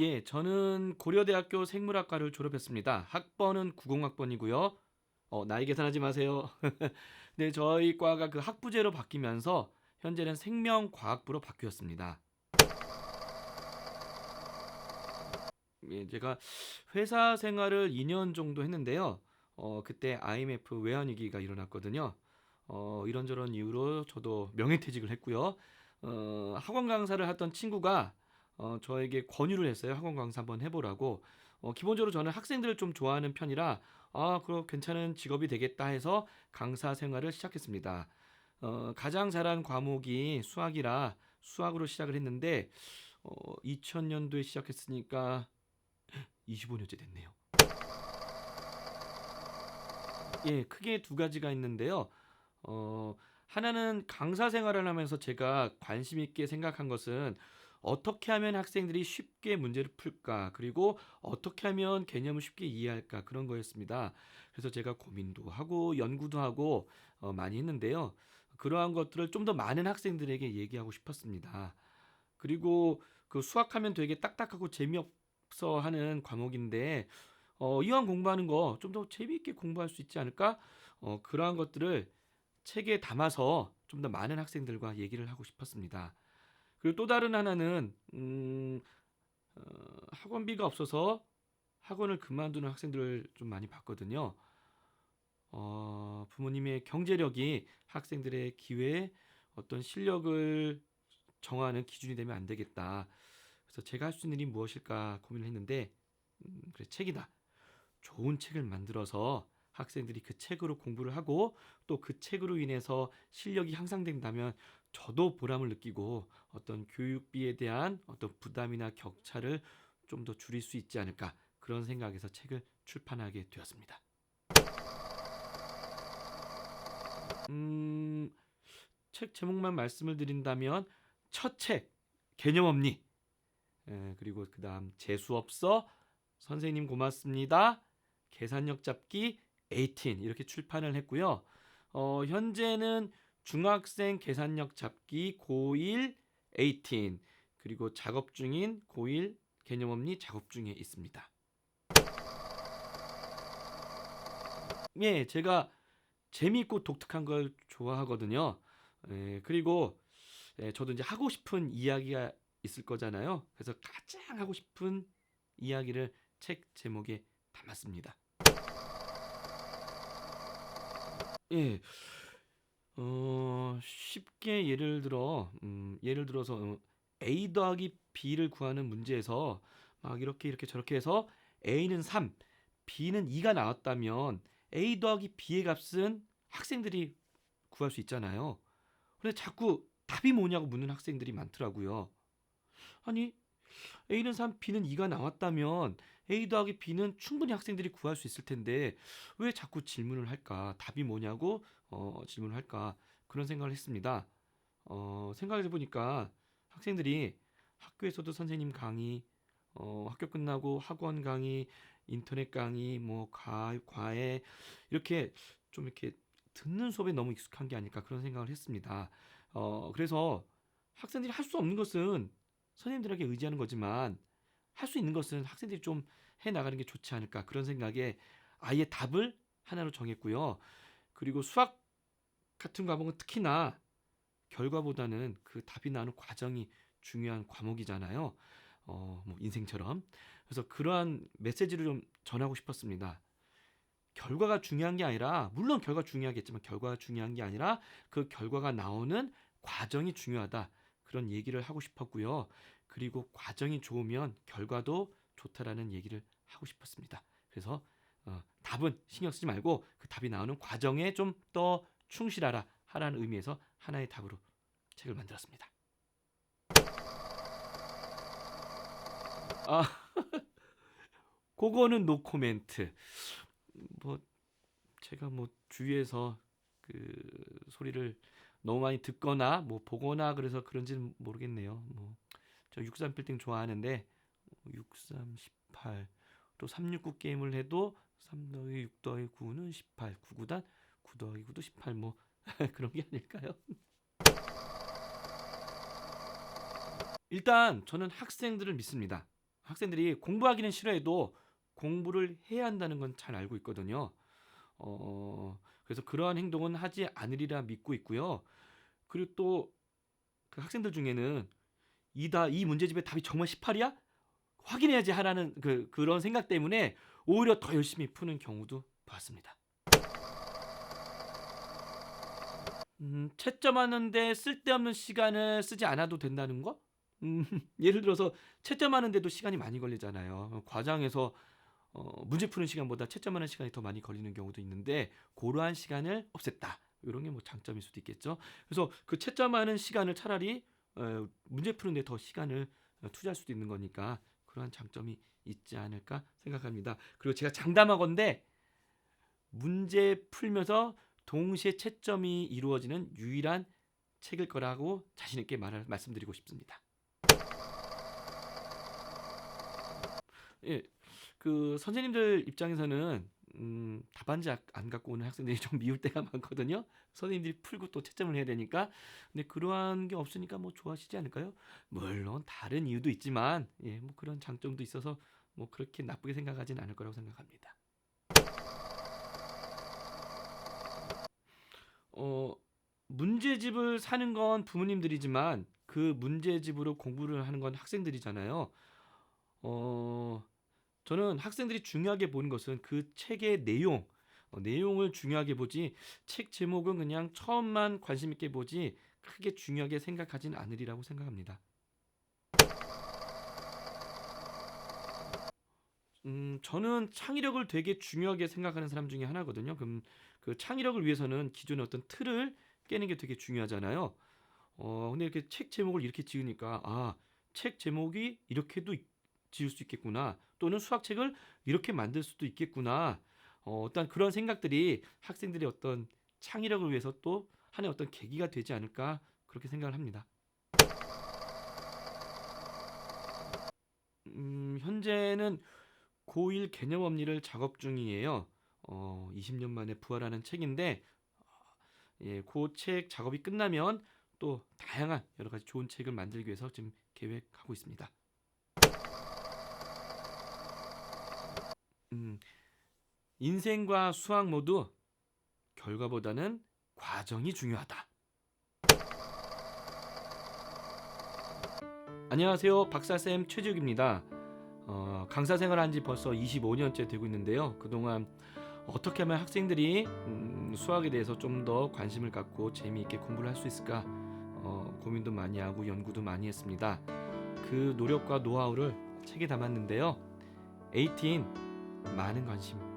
예, 저는 고려대학교 생물학과를 졸업했습니다. 학번은 90학번이고요. 어, 나이 계산하지 마세요. 네, 저희 과가 그 학부제로 바뀌면서 현재는 생명과학부로 바뀌었습니다. 예, 제가 회사 생활을 2년 정도 했는데요. 어, 그때 IMF 외환위기가 일어났거든요. 어, 이런저런 이유로 저도 명예퇴직을 했고요. 어, 학원 강사를 하던 친구가 어, 저에게 권유를 했어요. 학원 강사 한번 해보라고. 어, 기본적으로 저는 학생들을 좀 좋아하는 편이라 아, 그럼 괜찮은 직업이 되겠다 해서 강사 생활을 시작했습니다. 어, 가장 잘한 과목이 수학이라 수학으로 시작을 했는데 어, 2000년도에 시작했으니까 25년째 됐네요. 예, 크게 두 가지가 있는데요. 어, 하나는 강사 생활을 하면서 제가 관심 있게 생각한 것은 어떻게 하면 학생들이 쉽게 문제를 풀까? 그리고 어떻게 하면 개념을 쉽게 이해할까? 그런 거였습니다. 그래서 제가 고민도 하고 연구도 하고 어, 많이 했는데요. 그러한 것들을 좀 더 많은 학생들에게 얘기하고 싶었습니다. 그리고 그 수학하면 되게 딱딱하고 재미없어 하는 과목인데 어, 이왕 공부하는 거 좀 더 재미있게 공부할 수 있지 않을까? 어, 그러한 것들을 책에 담아서 좀 더 많은 학생들과 얘기를 하고 싶었습니다. 그리고 또 다른 하나는 음, 어, 학원비가 없어서 학원을 그만두는 학생들을 좀 많이 봤거든요. 어, 부모님의 경제력이 학생들의 기회에 어떤 실력을 정하는 기준이 되면 안 되겠다. 그래서 제가 할 수 있는 일이 무엇일까 고민을 했는데 음, 그래 책이다. 좋은 책을 만들어서 학생들이 그 책으로 공부를 하고 또 그 책으로 인해서 실력이 향상된다면 저도 보람을 느끼고 어떤 교육비에 대한 어떤 부담이나 격차를 좀 더 줄일 수 있지 않을까 그런 생각에서 책을 출판하게 되었습니다. 음, 책 제목만 말씀을 드린다면 첫 책 개념 없니 에, 그리고 그 다음 재수 없어 선생님 고맙습니다 계산력 잡기 18 이렇게 출판을 했고요. 어, 현재는 중학생 계산력 잡기 고1 18 그리고 작업 중인 고1 개념 없니 작업 중에 있습니다. 예, 제가 재미있고 독특한 걸 좋아하거든요. 예, 그리고 예, 저도 이제 하고 싶은 이야기가 있을 거잖아요. 그래서 가장 하고 싶은 이야기를 책 제목에 담았습니다. 예, 어, 쉽게 예를 들어, 음, 예를 들어서 어, A 더하기 B를 구하는 문제에서 막 이렇게 이렇게 저렇게 해서 A는 3, B는 2가 나왔다면 A 더하기 B의 값은 학생들이 구할 수 있잖아요. 근데 자꾸 답이 뭐냐고 묻는 학생들이 많더라고요. 아니, A는 3, B는 2가 나왔다면 A 더하기 B는 충분히 학생들이 구할 수 있을 텐데 왜 자꾸 질문을 할까? 답이 뭐냐고 어, 질문을 할까? 그런 생각을 했습니다. 어, 생각해 보니까 학생들이 학교에서도 선생님 강의, 어, 학교 끝나고 학원 강의, 인터넷 강의, 뭐 과, 과외 이렇게 좀 이렇게 듣는 수업에 너무 익숙한 게 아닐까 그런 생각을 했습니다. 어, 그래서 학생들이 할 수 없는 것은 선생님들에게 의지하는 거지만 할 수 있는 것은 학생들이 좀 해 나가는 게 좋지 않을까 그런 생각에 아예 답을 하나로 정했고요. 그리고 수학 같은 과목은 특히나 결과보다는 그 답이 나오는 과정이 중요한 과목이잖아요. 어, 뭐 인생처럼. 그래서 그러한 메시지를 좀 전하고 싶었습니다. 결과가 중요한 게 아니라 물론 결과 중요하겠지만 결과가 중요한 게 아니라 그 결과가 나오는 과정이 중요하다. 그런 얘기를 하고 싶었고요. 그리고 과정이 좋으면 결과도 좋다라는 얘기를 하고 싶었습니다. 그래서 어, 답은 신경 쓰지 말고 그 답이 나오는 과정에 좀 더 충실하라 하라는 의미에서 하나의 답으로 책을 만들었습니다. 아, 그거는 노 코멘트. 뭐 제가 뭐 주위에서 그 소리를 너무 많이 듣거나 뭐 보거나 그래서 그런지는 모르겠네요. 뭐 저 63 빌딩 좋아하는데 63 18 또 369 게임을 해도 3 더하기 6 더하기 9는 18 9구단 9 더하기 9도 18 뭐 그런 게 아닐까요? 일단 저는 학생들을 믿습니다. 학생들이 공부하기는 싫어해도 공부를 해야 한다는 건 잘 알고 있거든요. 어, 그래서 그러한 행동은 하지 않으리라 믿고 있고요. 그리고 또 그 학생들 중에는 이다 이 문제집의 답이 정말 18이야? 확인해야지 하라는 그 그런 생각 때문에 오히려 더 열심히 푸는 경우도 봤습니다. 음, 채점하는데 쓸데없는 시간을 쓰지 않아도 된다는 거? 음, 예를 들어서 채점하는데도 시간이 많이 걸리잖아요. 과장에서 어, 문제 푸는 시간보다 채점하는 시간이 더 많이 걸리는 경우도 있는데 그러한 시간을 없앴다. 이런 게 뭐 장점일 수도 있겠죠. 그래서 그 채점하는 시간을 차라리 어, 문제 푸는데 더 시간을 어, 투자할 수도 있는 거니까 그러한 장점이 있지 않을까 생각합니다. 그리고 제가 장담하건데 문제 풀면서 동시에 채점이 이루어지는 유일한 책일 거라고 자신 있게 말을 말씀드리고 싶습니다. 예, 그 선생님들 입장에서는 음, 답안지 아- 안 갖고 오는 학생들이 좀 미울 때가 많거든요. 선생님들이 풀고 또 채점을 해야 되니까. 근데 그러한 게 없으니까 뭐 좋아하시지 않을까요? 물론 다른 이유도 있지만 예, 뭐 그런 장점도 있어서 뭐 그렇게 나쁘게 생각하진 않을 거라고 생각합니다. 어, 문제집을 사는 건 부모님들이지만 그 문제집으로 공부를 하는 건 학생들이잖아요. 어, 저는 학생들이 중요하게 보는 것은 그 책의 내용, 어, 내용을 중요하게 보지 책 제목은 그냥 처음만 관심 있게 보지 크게 중요하게 생각하진 않으리라고 생각합니다. 음, 저는 창의력을 되게 중요하게 생각하는 사람 중에 하나거든요. 그럼 그 창의력을 위해서는 기존의 어떤 틀을 깨는 게 되게 중요하잖아요. 어, 근데 이렇게 책 제목을 이렇게 지으니까 아, 책 제목이 이렇게도 있- 지을 수 있겠구나. 또는 수학책을 이렇게 만들 수도 있겠구나. 어, 어떤 그런 생각들이 학생들의 어떤 창의력을 위해서 또 하나의 어떤 계기가 되지 않을까 그렇게 생각을 합니다. 음, 현재는 고1 개념업리를 작업 중이에요. 어, 20년 만에 부활하는 책인데 예, 그 책 작업이 끝나면 또 다양한 여러 가지 좋은 책을 만들기 위해서 지금 계획하고 있습니다. 음, 인생과 수학 모두 결과보다는 과정이 중요하다. 안녕하세요. 박사쌤 최지욱입니다. 어, 강사 생활한 지 벌써 25년째 되고 있는데요. 그동안 어떻게 하면 학생들이 음, 수학에 대해서 좀 더 관심을 갖고 재미있게 공부를 할 수 있을까 어, 고민도 많이 하고 연구도 많이 했습니다. 그 노력과 노하우를 책에 담았는데요. 18 많은 관심